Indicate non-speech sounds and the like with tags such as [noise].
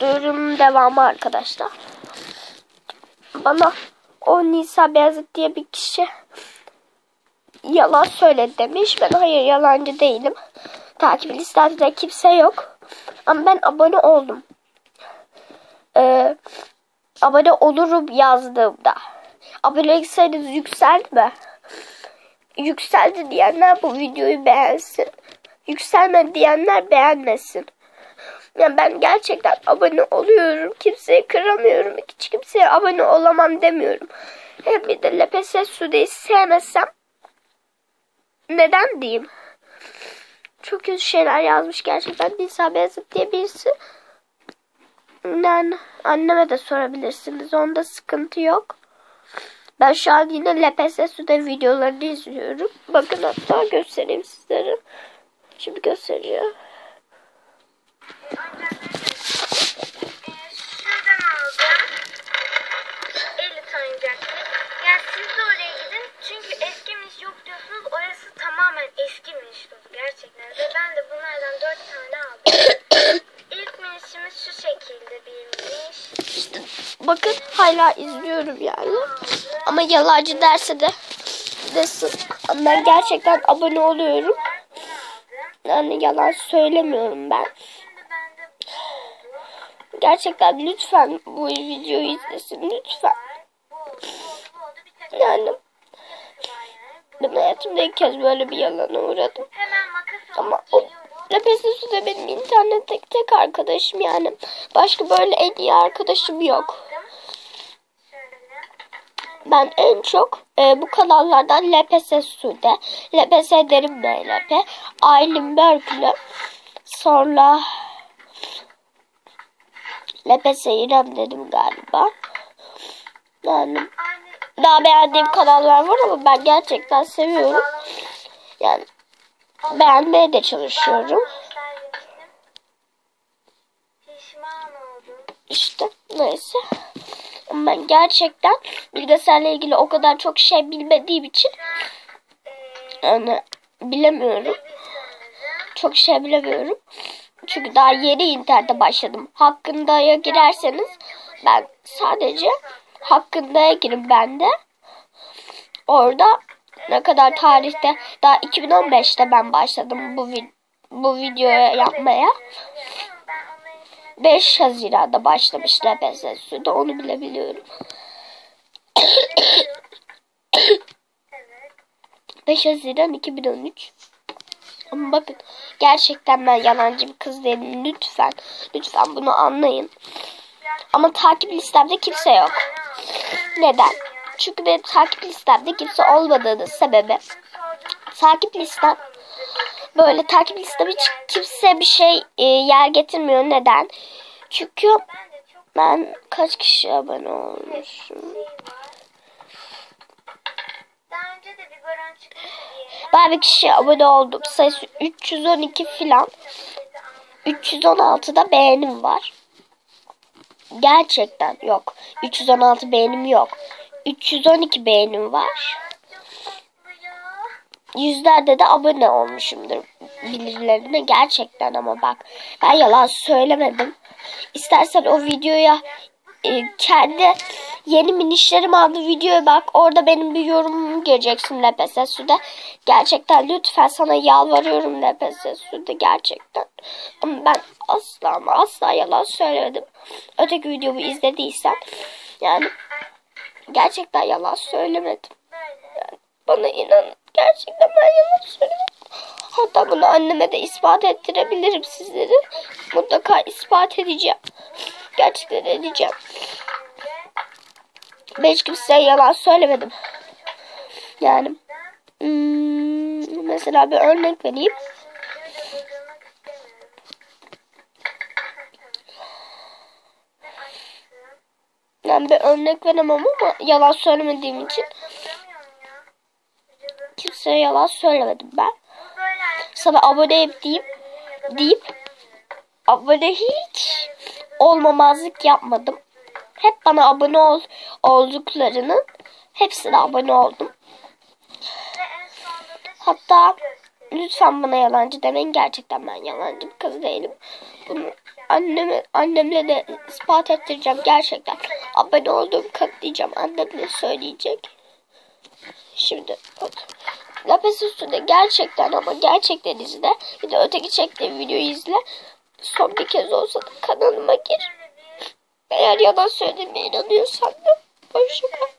Yorum devamı arkadaşlar. Bana o Nisa Beyazıt diye bir kişi yalan söyledi demiş. Ben hayır yalancı değilim. Takip listemde kimse yok. Ama ben abone oldum. Ee, abone olurum yazdığımda. Abonelik sayınız yükseldi mi? Yükseldi diyenler bu videoyu beğensin. Yükselmedi diyenler beğenmesin. Yani ben gerçekten abone oluyorum. Kimseyi kıramıyorum. Hiç kimseye abone olamam demiyorum. Hem bir de LPS Sude'yi sevmesem neden diyeyim? Çok kötü şeyler yazmış gerçekten. Nisa Beyazıt diye birisi. Yani anneme de sorabilirsiniz. Onda sıkıntı yok. Ben şu an yine LPS Sude videolarını izliyorum. Bakın hatta göstereyim sizlere. Şimdi göstereceğim. Bakın hala izliyorum yani. Ama yalancı derse de desin. Ben gerçekten abone oluyorum. Yani yalan söylemiyorum ben. Şimdi bende bu oldu. Gerçekten lütfen bu videoyu izlesin lütfen. Yani ben hayatımda ilk kez böyle bir yalana uğradım. Ama o. Lepesi de benim internetteki tek arkadaşım yani. Başka böyle en iyi arkadaşım yok. Ben en çok e, bu kanallardan LPS Sude, LPS Derin BLP, Aylin Börklü, sonra LPS İrem dedim galiba. Yani daha beğendiğim kanallar var ama ben gerçekten seviyorum. Yani beğenmeye de çalışıyorum. İşte neyse. Ben gerçekten bilgisayarla ilgili o kadar çok şey bilmediğim için yani bilemiyorum. Çok şey bilemiyorum. Çünkü daha yeni internete başladım. Hakkında'ya girerseniz ben sadece Hakkında'ya girin ben de. Orada ne kadar tarihte daha 2015'te ben başladım bu bu videoya yapmaya. Ben onların içine 5 Haziran'da başlamış LPS Su'da onu bile biliyorum. [coughs] evet. 5 Haziran 2013. Ama bakın gerçekten ben yalancı bir kız değilim. Lütfen. Lütfen bunu anlayın. Ama takip listemde kimse yok. Neden? Çünkü benim takip listemde kimse olmadığının sebebi takip listem böyle takip listem hiç kimse bir şey e, yer getirmiyor. Neden? Çünkü Ben kaç kişi abone olmuşum? şey var. Daha önce de bir baron çıkmıştı diye. Ben bir kişi abone oldum. Sayısı 312 filan. 316'da beğenim var. Gerçekten yok. 316 beğenim yok. 312 beğenim var. Yüzlerde de abone olmuşumdur birilerine. Gerçekten ama bak ben yalan söylemedim. İstersen o videoya e, kendi yeni minişlerim adlı videoya bak. Orada benim bir yorumumu göreceksin LPS Su'da. Gerçekten lütfen sana yalvarıyorum LPS Su'da gerçekten. Ama ben asla ama asla yalan söylemedim. Öteki videomu izlediysen yani gerçekten yalan söylemedim. Yani bana inanın gerçekten ben yalan söylemedim. Hatta bunu anneme de ispat ettirebilirim sizlere. Mutlaka ispat edeceğim. Gerçekten edeceğim. Ben hiç kimseye yalan söylemedim. Yani hmm, mesela bir örnek vereyim. Yani bir örnek veremem ama yalan söylemediğim için kimseye yalan söylemedim ben. Sana abone diyeyim deyip abone hiç olmamazlık yapmadım. Hep bana abone ol, olduklarının hepsine abone oldum. Hatta lütfen bana yalancı demeyin. Gerçekten ben yalancı bir kız değilim. Bunu anneme, annemle de ispat ettireceğim gerçekten. Abone olduğumu kanıtlayacağım. Annem de söyleyecek. Şimdi bak. Lapis üstünde gerçekten ama gerçekten izle. Bir de öteki çektiğim videoyu izle. Son bir kez olsa da kanalıma gir. Eğer yalan söylediğime inanıyorsan da Pode chocar.